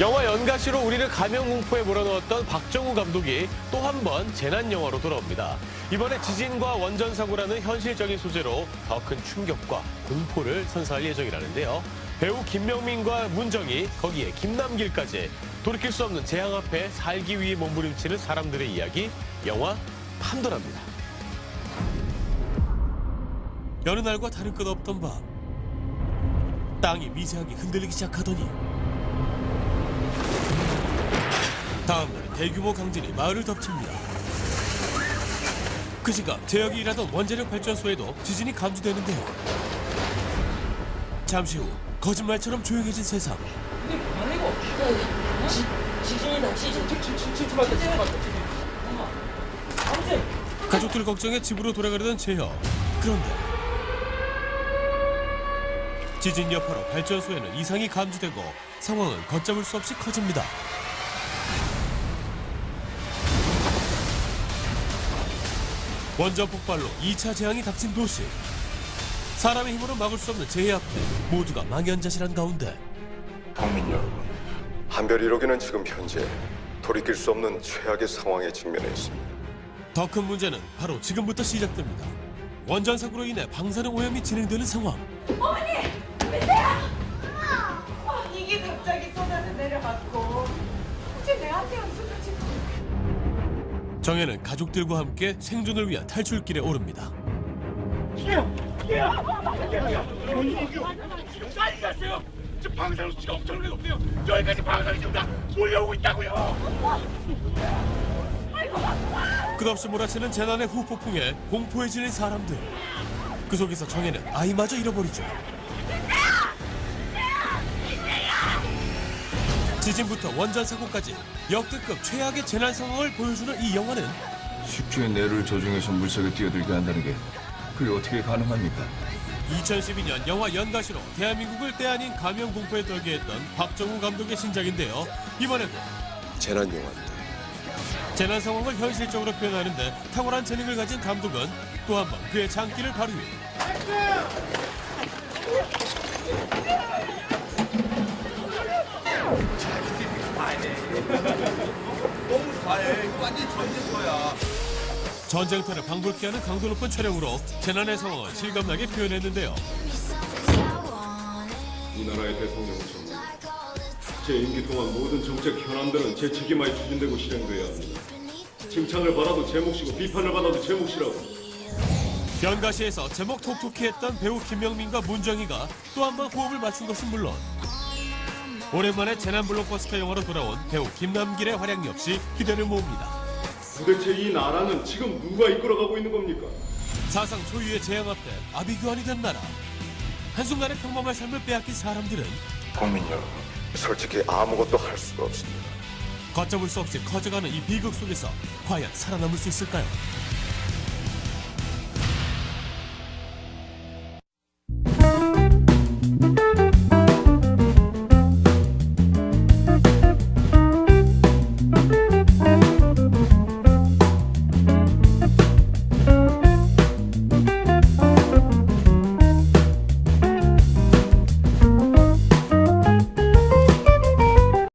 연가시로 우리를 가면 공포에 몰아넣었던 박정우 감독이 또 한 번 재난 영화로 돌아옵니다. 이번에 지진과 원전 사고라는 현실적인 소재로 더 큰 충격과 공포를 선사할 예정이라는데요. 배우 김명민과 문정이 거기에 김남길까지 돌이킬 수 없는 재앙 앞에 살기 위해 몸부림치는 사람들의 이야기 영화 판도라입니다. 여느 날과 다를 것 없던 밤 땅이 미세하게 흔들리기 시작하더니 다음날 대규모 강진이 마을을 덮칩니다. 그 시각 제역이 일하던 원자력 발전소에도 지진이 감지되는데요. 잠시 후 거짓말처럼 조용해진 세상. 지진이다 지진 가족들 걱정에 집으로 돌아가려던 재혁. 그런데 지진 여파로 발전소에는 이상이 감지되고 상황은 걷잡을 수 없이 커집니다. 원전 폭발로 2차 재앙이 닥친 도시. 사람의 힘으로 막을 수 없는 재해 앞에 모두가 망연자실한 가운데 국민 여러분, 한별 1호기는 지금 현재 돌이킬 수 없는 최악의 상황에 직면해 있습니다. 더 큰 문제는 바로 지금부터 시작됩니다. 원전 사고로 인해 방사능 오염이 진행되는 상황. 이게 갑자기 쏟아져 내려갔고 정혜는 가족들과 함께 생존을 위한 탈출길에 오릅니다. 끝없이 몰아치는 재난의 후폭풍에 공포에 질린 사람들. 그 속에서 정혜는 아이마저 잃어버리죠. 지진부터 원전 사고까지 역대급 최악의 재난 상황을 보여주는 이 영화는 숙주의 뇌를 조종해서 물속에 뛰어들게 한다는 게 그게 어떻게 가능합니까? 2012년 영화 연가시로 대한민국을 때 아닌 감염 공포에 떨게 했던 박정우 감독의 신작인데요. 이번에도 재난 영화입니다. 재난 상황을 현실적으로 표현하는데 탁월한 재능을 가진 감독은 또 한 번 그의 장기를 발휘. 전쟁터를 방불케 하는 강도 높은 촬영으로 재난의 상황을 실감나게 표현했는데요. 이 나라의 대통령으로서 제 임기 동안 모든 정책 현안들은 제 책임하에 추진되고 실행돼야 합니다. 칭찬을 받아도 제 몫이고 비판을 받아도 제 몫이라고. 연가시에서 제목 톡톡히 했던 배우 김명민과 문정희가 또 한 번 호흡을 맞춘 것은 물론 오랜만에 재난 블록버스터 영화로 돌아온 배우 김남길의 활약 역시 기대를 모읍니다. 도대체 이 나라는 지금 누가 이끌어가고 있는 겁니까? 사상 초유의 재앙 앞에 아비규환이 된 나라. 한순간의 평범한 삶을 빼앗긴 사람들은 국민 여러분, 솔직히 아무것도 할 수가 없습니다. 걷잡을 수 없이 커져가는 이 비극 속에서 과연 살아남을 수 있을까요?